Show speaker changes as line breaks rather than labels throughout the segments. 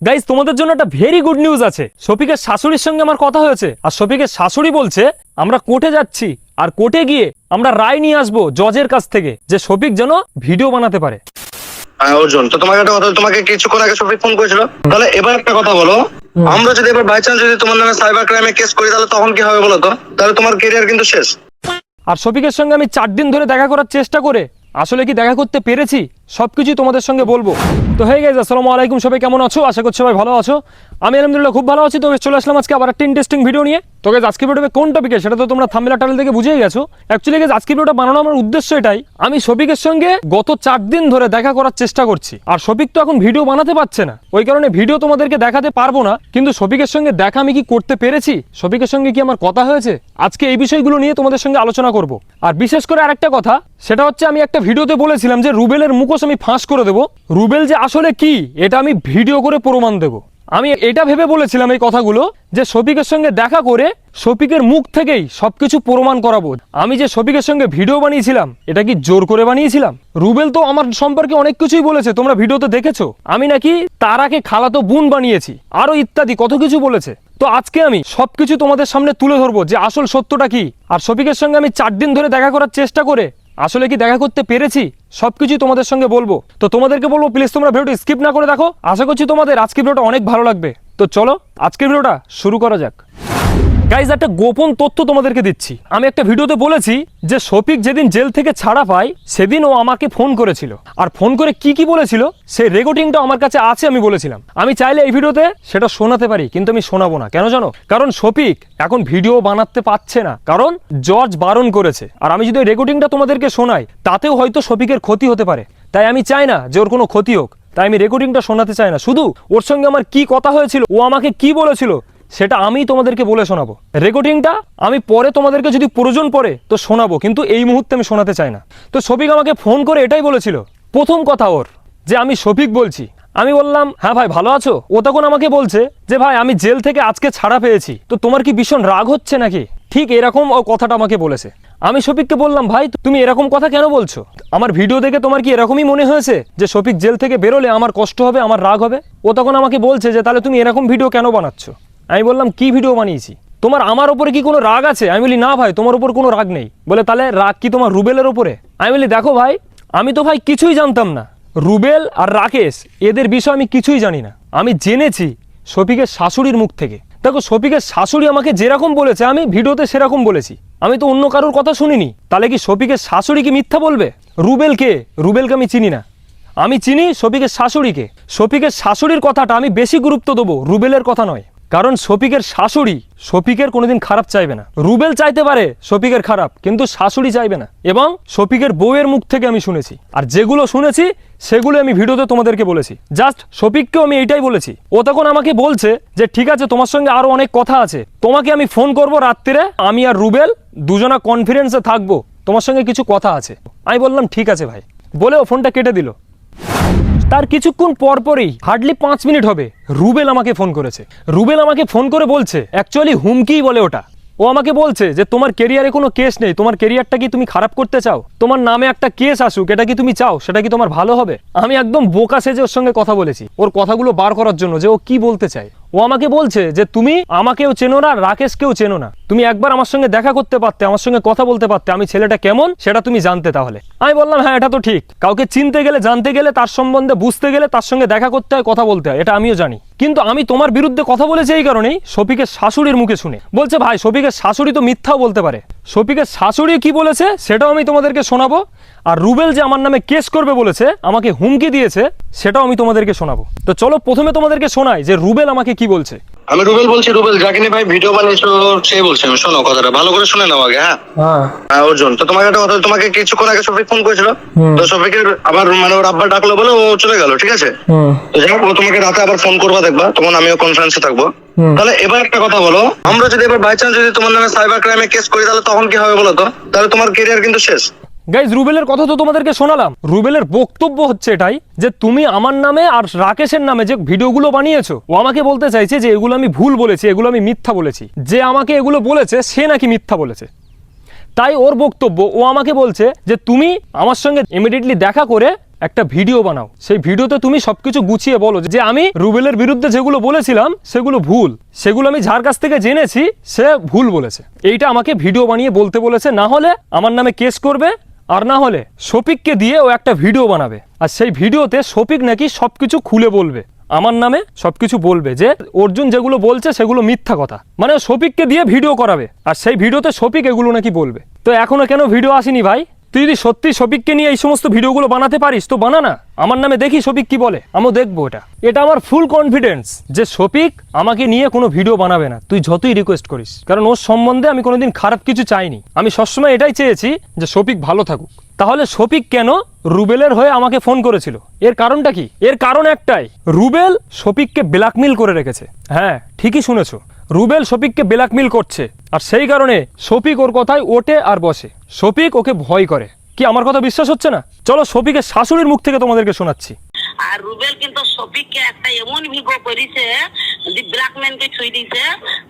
Guys তোমাদের জন্য একটা ভেরি গুড নিউজ আছে। শফিকের শাশুড়ির সঙ্গে আমার কথা হয়েছে। আর শফিকের শাশুড়ি বলছে আমরা কোর্টে যাচ্ছি আর কোর্টে গিয়ে আমরা রায় নিয়ে আসব জজের কাছ থেকে যে শফিক যেন ভিডিও বানাতে পারে।
হ্যাঁ অর্জুন তো তোমাকে একটা কথা তোমাকে কিছুক্ষণ আগে সফিক ফোন করেছিল। তাহলে এবার একটা কথা বলো। আমরা যদি এবার বাই চান্স যদি তোমার নামে সাইবার ক্রাইমে কেস করি তাহলে তখন কি হবে বলো তো? তাহলে তোমার কেরিয়ার কিন্তু শেষ।
আর শফিকের সঙ্গে আমি চার দিন ধরে দেখা করার চেষ্টা করে আসলে কি দেখা করতে পেরেছি? সব কিছুই তোমাদের সঙ্গে বলব। তো হয়ে গেছে আসসালামু আলাইকুম সবাই, কেমন আছো? আশা করছি সবাই ভালো আছো। আমি আলহামদুলিল্লাহ খুব ভালো আছি তো বেশ চলে আসলাম আজকে আবার একটা ইন্টারেস্টিং ভিডিও নিয়ে। তো guys, আজকে ভিডিওতে কোন টপিকে সেটা তো তোমরা থাম্বেলা টাইটেল থেকে বুঝেই গেছো। অ্যাকচুয়ালি গেছে আজকে ভিডিওটা বানানো আমার উদ্দেশ্য এটাই আমি শফিকের সঙ্গে গত চার দিন ধরে দেখা করার চেষ্টা করছি। আর শফিক তো এখন ভিডিও বানাতে পারছে না। ওই কারণে ভিডিও তোমাদেরকে দেখাতে পারব না কিন্তু শফিকের সঙ্গে দেখা আমি কি করতে পেরেছি? শফিকের সঙ্গে কি আমার কথা হয়েছে? আজকে এই বিষয়গুলো নিয়ে তোমাদের সঙ্গে আলোচনা করব। আর বিশেষ করে আরেকটা কথা সেটা হচ্ছে আমি একটা ভিডিওতে বলেছিলাম যে রুবেলের মুখোশ আমি ফাঁস করে দেবো। রুবেল যে আসলে কি এটা আমি ভিডিও করে প্রমাণ দেবো। আমি এটা ভেবে বলেছিলাম এই কথাগুলো যে শফিকের সঙ্গে দেখা করে শফিকের মুখ থেকেই সবকিছু প্রমাণ করাবো। আমি যে শফিকের সঙ্গে ভিডিও বানিয়েছিলাম, এটা কি জোর করে বানিয়েছিলাম? রুবেল তো আমার সম্পর্কে অনেক কিছুই বলেছে, তোমরা ভিডিওতে দেখেছ। আমি নাকি তারাকে খালাতো বোন বানিয়েছি আরও ইত্যাদি কত কিছু বলেছে। তো আজকে আমি সবকিছু তোমাদের সামনে তুলে ধরবো যে আসল সত্যটা কি। আর শফিকের সঙ্গে আমি চার দিন ধরে দেখা করার চেষ্টা করে আসলে কি দেখা করতে পেরেছি? সব কিছুই তোমাদের সঙ্গে বলব। তো তোমাদেরকে বলব প্লিজ তোমরা ভিডিওটি স্কিপ না করে দেখো। আশা করছি তোমাদের আজকের ভিডিওটা অনেক ভালো লাগবে। তো চলো, আজকের ভিডিওটা শুরু করা যাক। গাইজ একটা গোপন তথ্য তোমাদেরকে দিচ্ছি। আমি একটা ভিডিওতে বলেছি যে শফিক যেদিন জেল থেকে ছাড়া পায়, সেদিন ও আমাকে ফোন করেছিল। আর ফোন করে কি কি বলেছিল, সেই রেকর্ডিংটা আমার কাছে আছে, আমি বলেছিলাম। আমি চাইলে এই ভিডিওতে সেটা শোনাতে পারি, কিন্তু আমি শোনাবো না। কেন জানো? কারণ শফিক এখন ভিডিও বানাতে পারছে না। কারণ জজ বারণ করেছে। আর আমি যদি রেকর্ডিংটা তোমাদেরকে শোনাই, তাতেও হয়তো শফিকের ক্ষতি হতে পারে। তাই আমি চাই না যে ওর কোনো ক্ষতি হোক। তাই আমি রেকর্ডিংটা শোনাতে চাই না। শুধু ওর সঙ্গে আমার কি কথা হয়েছিল, ও আমাকে কি বলেছিল সেটা আমি তোমাদেরকে বলে শোনাবো। রেকর্ডিংটা আমি পরে তোমাদেরকে যদি প্রয়োজন পড়ে, তো শোনাবো, কিন্তু এই মুহূর্তে আমি শোনাতে চাই না। তো শফিক আমাকে ফোন করে এটাই বলেছিল, প্রথম কথা ওর, যে আমি শফিক বলছি। আমি বললাম হ্যাঁ ভাই, ভালো আছো? ও তখন আমাকে বলছে যে, ভাই, আমি জেল থেকে আজকে ছাড়া পেয়েছি। তো তোমার কি ভীষণ রাগ হচ্ছে নাকি? ঠিক এরকম ও কথাটা আমাকে বলেছে। আমি শফিককে বললাম, ভাই, তুমি এরকম কথা কেন বলছো? আমার ভিডিও দেখে তোমার কি এরকমই মনে হয়েছে যে, শফিক জেল থেকে বেরোলে আমার কষ্ট হবে, আমার রাগ হবে? ও তখন আমাকে বলছে যে, তাহলে তুমি এরকম ভিডিও কেন বানাচ্ছ? আমি বললাম, কি ভিডিও বানিয়েছি? তোমার আমার ওপরে কি কোনো রাগ আছে? আমি বলি, না ভাই, তোমার উপর কোনো রাগ নেই। বলে, তাহলে রাগ কি তোমার রুবেলের ওপরে আমি বলি, দেখো ভাই, আমি তো ভাই কিছুই জানতাম না। রুবেল আর রাকেশ, এদের বিষয়ে আমি কিছুই জানি না। আমি জেনেছি শফিকের শাশুড়ির মুখ থেকে। দেখো, শফিকের শাশুড়ি আমাকে যেরকম বলেছে, আমি ভিডিওতে সেরকম বলেছি। আমি তো অন্য কারোর কথা শুনিনি। তাহলে কি শফিকের শাশুড়ি কি মিথ্যা বলবে? রুবেল কে? রুবেলকে আমি চিনি না। আমি চিনি শফিকের শাশুড়িকে। শফিকের শাশুড়ির কথাটা আমি বেশি গুরুত্ব দেবো, রুবেলের কথা নয়। কারণ শফিকের শাশুড়ি, শফিকের কোনোদিন খারাপ চাইবে না। রুবেল চাইতে পারে শফিকের খারাপ, কিন্তু শাশুড়ি চাইবে না। এবং শফিকের বউয়ের মুখ থেকে আমি শুনেছি। আর যেগুলো শুনেছি, সেগুলো আমি ভিডিওতে তোমাদেরকে বলেছি। জাস্ট শফিককেও আমি এইটাই বলেছি। ও তখন আমাকে বলছে যে, ঠিক আছে, তোমার সঙ্গে আরও অনেক কথা আছে। তোমাকে আমি ফোন করব রাত্রিরে আমি আর রুবেল দুজনা কনফিডেন্সে থাকব। তোমার সঙ্গে কিছু কথা আছে। আমি বললাম, ঠিক আছে ভাই। বলে ও ফোনটা কেটে দিল। তার কিছুক্ষণ পরপরই হার্ডলি পাঁচ মিনিট হবে। রুবেল আমাকে ফোন করেছে। রুবেল আমাকে ফোন করে বলছে অ্যাকচুয়ালি হুমকিই বলে ওটা। ও আমাকে বলছে যে, তোমার কেরিয়ারে কোনো কেস নেই। তোমার কেরিয়ারটা কি তুমি খারাপ করতে চাও? তোমার নামে একটা কেস আসুক, এটা কি তুমি চাও? সেটা কি তোমার ভালো হবে? আমি একদম বোকা সেজে ওর সঙ্গে কথা বলেছি। ওর কথাগুলো বার করার জন্য যে ও কি বলতে চায়। ও আমাকে বলছে যে তুমি আমাকেও চেনো না, রাকেশকেও চেনো না। তুমি একবার আমার সঙ্গে দেখা করতে পারতে, আমার সঙ্গে কথা বলতে পারতে, আমি ছেলেটা কেমন সেটা তুমি জানতে তাহলে। আমি বললাম হ্যাঁ এটা তো ঠিক। কাউকে চিনতে গেলে, জানতে গেলে, তার সম্বন্ধে বুঝতে গেলে, তার সঙ্গে দেখা করতে হয়, কথা বলতে হয়, এটা আমিও জানি। কিন্তু আমি তোমার বিরুদ্ধে কথা বলেছি এই কারণেই শফিকের শাশুড়ির মুখে শুনে। বলছে, ভাই, শফিকের শাশুড়ি তো মিথ্যাও বলতে পারে। শফিকের শাশুড়ি কি বলেছে, সেটাও আমি তোমাদেরকে শোনাবো। আর রুবেল যে আমার নামে কেস করবে বলেছে, আমাকে হুমকি দিয়েছে, সেটাও আমি তোমাদেরকে শোনাবো। তো চলো, প্রথমে তোমাদেরকে শোনাই যে রুবেল আমাকে কি বলছে?
আমি রুবেল বলছি রুবেল যাকে নিয়ে ভাই ভিডিও বানিয়েছো সে বলছে আমি শোনো কথাটা ভালো করে শুনে নাও আগে হ্যাঁ?
হ্যাঁ।
হ্যাঁ অর্জুন তো তোমাকে একটা কথা তোমাকে কিছুক্ষণ আগে সফিক ফোন করেছিল তো সফিকের আবার মানে ওর আব্বা ডাকলো বলে ও চলে গেল ঠিক আছে? তো যাই হোক, ও তোমাকে রাতে আবার ফোন করবা দেখবা তখন আমিও কনফারেন্সে থাকব। তাহলে এবার একটা কথা বলো আমরা যদি এবার বাই চান্স যদি তোমার নামে সাইবার ক্রাইমে কেস করি তাহলে তখন কি হবে বলো তো? তাহলে তোমার কেরিয়ার কিন্তু শেষ।
গাইজ রুবেলের কথা তো তোমাদেরকে শোনালাম। রুবেলের বক্তব্য হচ্ছে এটাই যে, তুমি আমার নামে আর রাকেশের নামে যে ভিডিওগুলো বানিয়েছো, ও আমাকে বলতে চাইছে যে, এগুলো আমি ভুল বলেছি, এগুলো আমি মিথ্যা বলেছি। যে আমাকে এগুলো বলেছে, সে নাকি মিথ্যা বলেছে। তাই ওর বক্তব্য, ও আমাকে বলছে যে, তুমি আমার সঙ্গে ইমিডিয়েটলি দেখা করে একটা ভিডিও বানাও। সেই ভিডিওতে তুমি সবকিছু গুছিয়ে বলো যে, আমি রুবেলের বিরুদ্ধে যেগুলো বলেছিলাম, সেগুলো ভুল। সেগুলো আমি যার কাছ থেকে জেনেছি, সে ভুল বলেছে। এইটা আমাকে ভিডিও বানিয়ে বলতে বলেছে। না হলে আমার নামে কেস করবে আর না হলে শফিককে দিয়ে ও একটা ভিডিও বানাবে। আর সেই ভিডিওতে শফিক নাকি সবকিছু খুলে বলবে। আমার নামে সবকিছু বলবে যে, অর্জুন যেগুলো বলছে সেগুলো মিথ্যা কথা। মানে শফিককে দিয়ে ভিডিও করাবে। আর সেই ভিডিওতে শফিক এগুলো নাকি বলবে। তো এখনও কেন ভিডিও আসেনি ভাই? তুই যদি সত্যি শফিককে নিয়ে এই সমস্ত ভিডিওগুলো বানাতে পারিস, তো বানা না আমার নামে দেখি শফিক কি বলে। আমিও দেখব এটা। এটা আমার ফুল কনফিডেন্স যে শফিক আমাকে নিয়ে কোনো ভিডিও বানাবে না। তুই যতই রিকোয়েস্ট করিস। কারণ ওর সম্বন্ধে আমি কোনোদিন খারাপ কিছু চাইনি। আমি সবসময় এটাই চেয়েছি যে শফিক ভালো থাকুক। তাহলে শফিক কেন রুবেলের হয়ে আমাকে ফোন করেছিল? এর কারণটা কি? এর কারণ একটাই। রুবেল শফিককে ব্ল্যাকমেল করে রেখেছে। হ্যাঁ ঠিকই শুনেছো। রুবেল শফিককে ব্ল্যাকমেল করছে, আর সেই কারণে শফিক ওর কথায় ওঠে আর বসে। শফিক ওকে ভয় করে। কি আমার কথা বিশ্বাস হচ্ছে না? চলো শফিকের শাশুড়ির মুখ থেকে তোমাদেরকে শোনাচ্ছি।
আর রুবেল কিন্তু শফিককে একটা এমন ভিগো করেছে দি ব্ল্যাকম্যানকে ছুঁই দিছে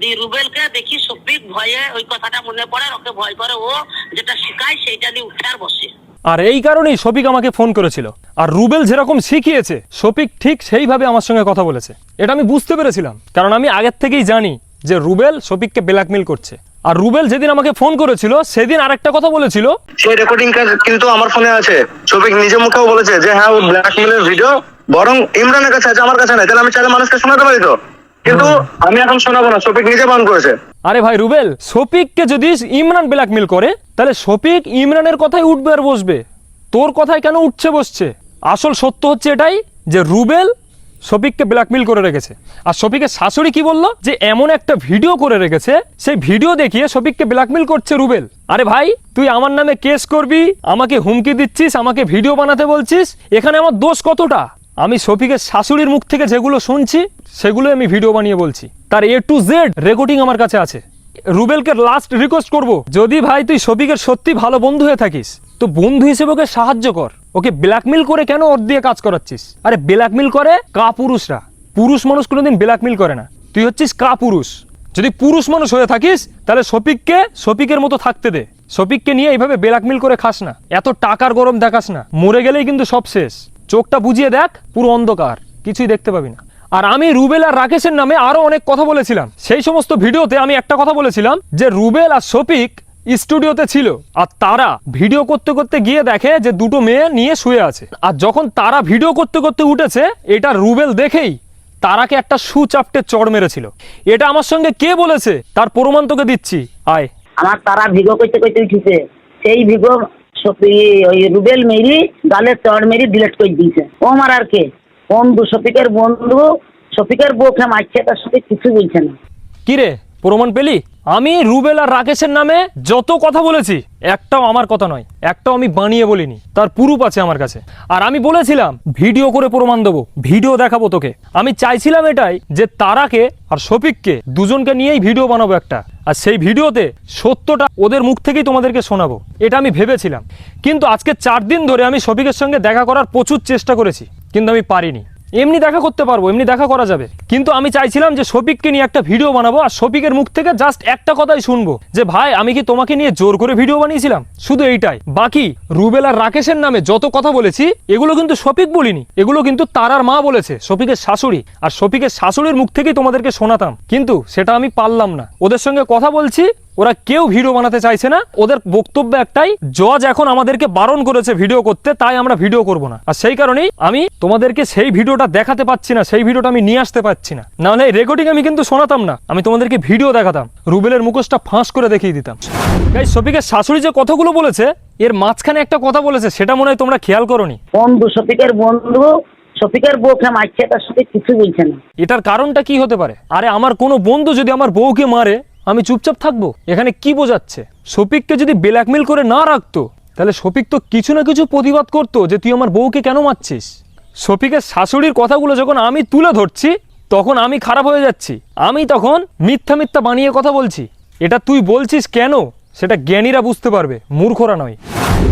দি রুবেলকে দেখি শফিক ভয়ে ওই কথাটা মনে পড়ে ওকে ভয় করে ও যেটা শিখায় সেইটা দিয়ে উঠে আর বসে।
আর এই কারণেই শফিক আমাকে ফোন করেছিল। আর রুবেল যেরকম শিখিয়েছে, শফিক ঠিক সেইভাবে আমার সঙ্গে কথা বলেছে। এটা আমি বুঝতে পেরেছিলাম, কারণ আমি আগের থেকেই জানি যে রুবেল শফিককে ব্ল্যাকমেল করছে। আর রুবেল যেদিন আমাকে ফোন করেছিল, সেদিন আরেকটা কথা বলেছিল।
সেই রেকর্ডিং কিন্তু আমার ফোনে আছে। শফিক নিজে মুখেও বলেছে যে হ্যাঁ ও ব্ল্যাকমেলের ভিডিও বরং ইমরানের কাছে আছে, আমার কাছে নাই। তাহলে আমি চাইলে মানুষকে শোনাতে পারি তো? কিন্তু আমি এখন শোনাবো না, শফিক নিজে বান করেছে।
আরে ভাই রুবেল, শফিককে যদি ইমরান ব্ল্যাকমেল করে, তাহলে শফিক ইমরানের কথাই উঠবে আর বসবে। তোর কথাই কেন উঠছে, বসছে? আসল সত্য হচ্ছে এটাই যে রুবেল শফিককে ব্ল্যাকমেল করে রেখেছে। আর শফিকের শাশুড়ি কি বলল? যে এমন একটা ভিডিও করে রেখেছে, সেই ভিডিও দেখিয়ে শফিককে ব্ল্যাকমেল করছে রুবেল। আরে ভাই, তুই আমার নামে কেস করবি, আমাকে হুমকি দিচ্ছিস, আমাকে ভিডিও বানাতে বলছিস, এখানে আমার দোষ কতটা? আমি শফিকের শাশুড়ির মুখ থেকে যেগুলো শুনছি সেগুলো আমি ভিডিও বানিয়ে বলছি। তার এ টু জেড রেকর্ডিং আমার কাছে আছে। রুবেলকে লাস্ট রিকোয়েস্ট করব। যদি ভাই তুই শফিকের সত্যি ভালো বন্ধু হয়ে থাকিস, তো বন্ধু হিসেবে ওকে সাহায্য কর। ওকে ব্ল্যাকমেল করে কেন ওর দিয়ে কাজ করাচ্ছিস? আরে ব্ল্যাকমেল করে কা পুরুষরা পুরুষ মানুষ কোনোদিন ব্ল্যাকমেল করে না। তুই হচ্ছিস কা পুরুষ যদি পুরুষ মানুষ হয়ে থাকিস, তাহলে শফিককে শফিকের মতো থাকতে দে। শফিককে নিয়ে এইভাবে ব্ল্যাকমেল করে খাস না। এত টাকার গরম দেখাস না। মরে গেলেই কিন্তু সব শেষ। চোখটা বুঝিয়ে দেখ, পুরো অন্ধকার। কিছুই দেখতে পাবি না। আর আমি রুবেল আর রাকেশের নামে আরও অনেক কথা বলেছিলাম। সেই সমস্ত ভিডিওতে আমি একটা কথা বলেছিলাম যে রুবেল আর শফিক স্টুডিওতে ছিল আর তারা ভিডিও করতে করতে গিয়ে দেখে যে দুটো মেয়ে নিয়ে শুয়ে আছে। আর যখন তারা ভিডিও করতে করতে উঠেছে, এটা রুবেল দেখেই তারাকে একটা সুচাপটে চড় মেরেছিল। এটা আমার সঙ্গে কে বলেছে? তার প্রমাণ তোকে দিচ্ছি। আয়।
আমার তারা ভিগো করতে করতে উঠেছে। সেই ভিগো ওই রুবেল মেরি গালে চড় মেরি ডিলেট করে দিয়েছে। ও আমার আর কে? বন্ধু শফিকের বন্ধু, শফিকের বউকে মারছে তার সাথে কিছু বলছে না।
কি রে প্রমাণ পেলি? আমি রুবেল আর রাকেশের নামে যত কথা বলেছি, একটাও আমার কথা নয়, একটাও আমি বানিয়ে বলিনি, তার পুরুপ আছে আমার কাছে। আর আমি বলেছিলাম, ভিডিও করে প্রমাণ দেবো, ভিডিও দেখাবো তোকে। আমি চাইছিলাম এটাই যে তারাকে আর শফিককে দুজনকে নিয়েই ভিডিও বানাবো একটা। আর সেই ভিডিওতে সত্যটা ওদের মুখ থেকেই তোমাদেরকে শোনাবো। এটা আমি ভেবেছিলাম। কিন্তু আজকে চার দিন ধরে আমি শফিকের সঙ্গে দেখা করার প্রচুর চেষ্টা করেছি। কিন্তু আমি পারিনি। এমনি দেখা করতে পারব, এমনি দেখা করা যাবে। কিন্তু আমি চাইছিলাম যে শফিককে নিয়ে একটা ভিডিও বানাবো, আর শফিকের মুখ থেকে জাস্ট একটা কথাই শুনব, যে ভাই, আমি কি তোমাকে নিয়ে জোর করে ভিডিও বানিয়েছিলাম? শুধু এইটাই। বাকি, রুবেল আর রাকেশের নামে যত কথা বলেছি, এগুলো কিন্তু শফিক বলিনি। এগুলো কিন্তু তারার মা বলেছে, শফিকের শাশুড়ি। আর শফিকের শাশুড়ির মুখ থেকেই তোমাদেরকে শোনাতাম। কিন্তু সেটা আমি পারলাম না। ওদের সঙ্গে কথা বলছি ওরা কেউ ভিডিও বানাতে চাইছে না। ওদের বক্তব্য একটাই জজ এখন আমাদেরকে বারণ করেছে ভিডিও করতে তাই আমরা ভিডিও করব না। আর সেই কারণেই আমি তোমাদেরকে সেই ভিডিওটা দেখাতে পাচ্ছি না সেই ভিডিওটা আমি নিয়ে আসতে পারছি না। নাহলে রেকর্ডিং আমি কিন্তু শোনাতাম না আমি তোমাদেরকে ভিডিও দেখাতাম রুবেলের মুখোশটা ফাঁস করে দেখিয়ে দিতাম। গাই শফিকের শাশুড়ি যে কথাগুলো বলেছে এর মাঝখানে একটা কথা বলেছে সেটা মনে হয় তোমরা খেয়াল করনি।
বন্ধু শফিকের বন্ধু শফিকের বউকে মারছে তার সাথে কিছু বলছে না।
এটার কারণটা কি হতে পারে? আরে আমার কোনো বন্ধু যদি আমার বউকে মারে আমি চুপচাপ থাকব? এখানে কি বোঝাচ্ছে? শফিককে যদি ব্ল্যাকমেল করে না রাখতো, তাহলে শফিক তো কিছু না কিছু প্রতিবাদ করতো যে তুই আমার বউকে কেন মারছিস? শফিকের শাশুড়ির কথাগুলো যখন আমি তুলে ধরছি, তখন আমি খারাপ হয়ে যাচ্ছি। আমি তখন মিথ্যা মিথ্যা বানিয়ে কথা বলছি। এটা তুই বলছিস কেন? সেটা জ্ঞানীরা বুঝতে পারবে, মূর্খরা নয়।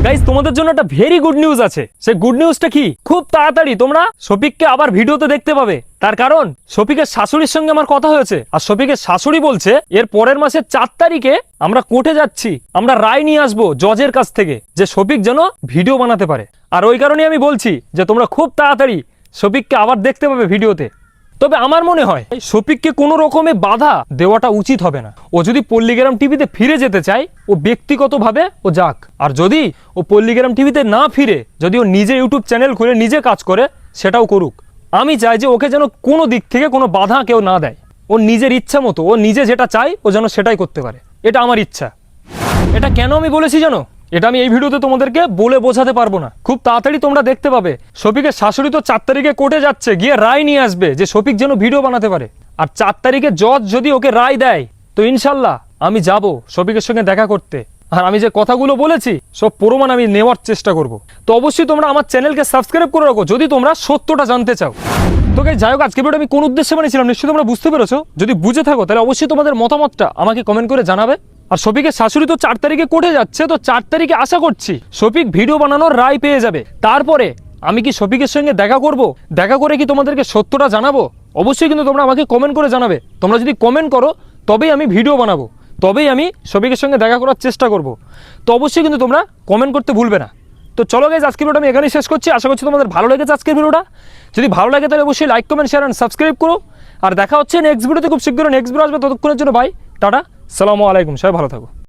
গাইজ তোমাদের জন্য একটা ভেরি গুড নিউজ আছে। সেই গুড নিউজটা কি? খুব তাড়াতাড়ি, তোমরা শফিককে আবার ভিডিওতে দেখতে পাবে। তার কারণ, শফিকের শাশুড়ির সঙ্গে আমার কথা হয়েছে। আর শফিকের শাশুড়ি বলছে, এর পরের মাসের চার তারিখে আমরা কোর্টে যাচ্ছি। আমরা রায় নিয়ে আসব জজের কাছ থেকে, যে শফিক যেন ভিডিও বানাতে পারে। আর ওই কারণে আমি বলছি যে তোমরা খুব তাড়াতাড়ি শফিককে আবার দেখতে পাবে ভিডিওতে। তবে আমার মনে হয় শফিককে কোনো রকমে বাধা দেওয়াটা উচিত হবে না। ও যদি পল্লীগ্রাম টিভিতে ফিরে যেতে চায়, ও ব্যক্তিগতভাবে ও যাক। আর যদি ও পল্লীগ্রাম টিভিতে না ফিরে, যদি ও নিজে ইউটিউব চ্যানেল খুলে নিজে কাজ করে, সেটাও করুক। আমি চাই যে ওকে যেন কোনো দিক থেকে কোনো বাধা কেউ না দেয়। ও নিজের ইচ্ছা মতো, ও নিজে যেটা চায়, ও যেন সেটাই করতে পারে। এটা আমার ইচ্ছা। এটা কেন আমি বলেছি জানো? এটা আমি এই ভিডিওতে তোমাদেরকে বলে বোঝাতে পারব না। খুব তাড়াতাড়ি তোমরা দেখতে পাবে। শফিকের শাশুড়ি তো চার তারিখে কোর্টে যাচ্ছে, গিয়ে রায় নিয়ে আসবে যে শফিক যেন ভিডিও বানাতে পারে। আর চার তারিখে জজ যদি ওকে রায় দেয়, তো ইনশাল্লাহ আমি যাব শফিকের সঙ্গে দেখা করতে। আর আমি যে কথাগুলো বলেছি, সব প্রমাণ আমি নেওয়ার চেষ্টা করব। তো অবশ্যই তোমরা আমার চ্যানেলকে সাবস্ক্রাইব করে রাখো, যদি তোমরা সত্যটা জানতে চাও। তোকে যাই হোক, আজকে আমি কোন উদ্দেশ্যে বানিয়েছিলাম, নিশ্চয়ই তোমরা বুঝতে পেরেছ। যদি বুঝে থাকো, তাহলে অবশ্যই তোমাদের মতামতটা আমাকে কমেন্ট করে জানাবে। আর শফিকের শাশুড়ি তো চার তারিখে কোর্টে যাচ্ছে, তো চার তারিখে আশা করছি শফিক ভিডিও বানানোর রায় পেয়ে যাবে। তারপরে আমি কি শফিকের সঙ্গে দেখা করব? দেখা করে কি তোমাদেরকে সত্যটা জানাব? অবশ্যই কিন্তু তোমরা আমাকে কমেন্ট করে জানাবে। তোমরা যদি কমেন্ট করো, তবেই আমি ভিডিও বানাবো। তবেই আমি শফিকের সঙ্গে দেখা করার চেষ্টা করব। তো অবশ্যই কিন্তু তোমরা কমেন্ট করতে ভুলবে না। তো চলো গাইজ আজকের ভিডিওটা আমি এখানেই শেষ করছি। আশা করছি তোমাদের ভালো লেগেছে আজকের ভিডিওটা। যদি ভালো লাগে তাহলে অবশ্যই like comment share and subscribe করো। আর দেখা হচ্ছে নেক্সট ভিডিওতে খুব শীঘ্রই নেক্সট ভিডিও আসবে। ততক্ষণের জন্য ভাই টাটা। সালামু আলাইকুম সবাই ভালো থাকো।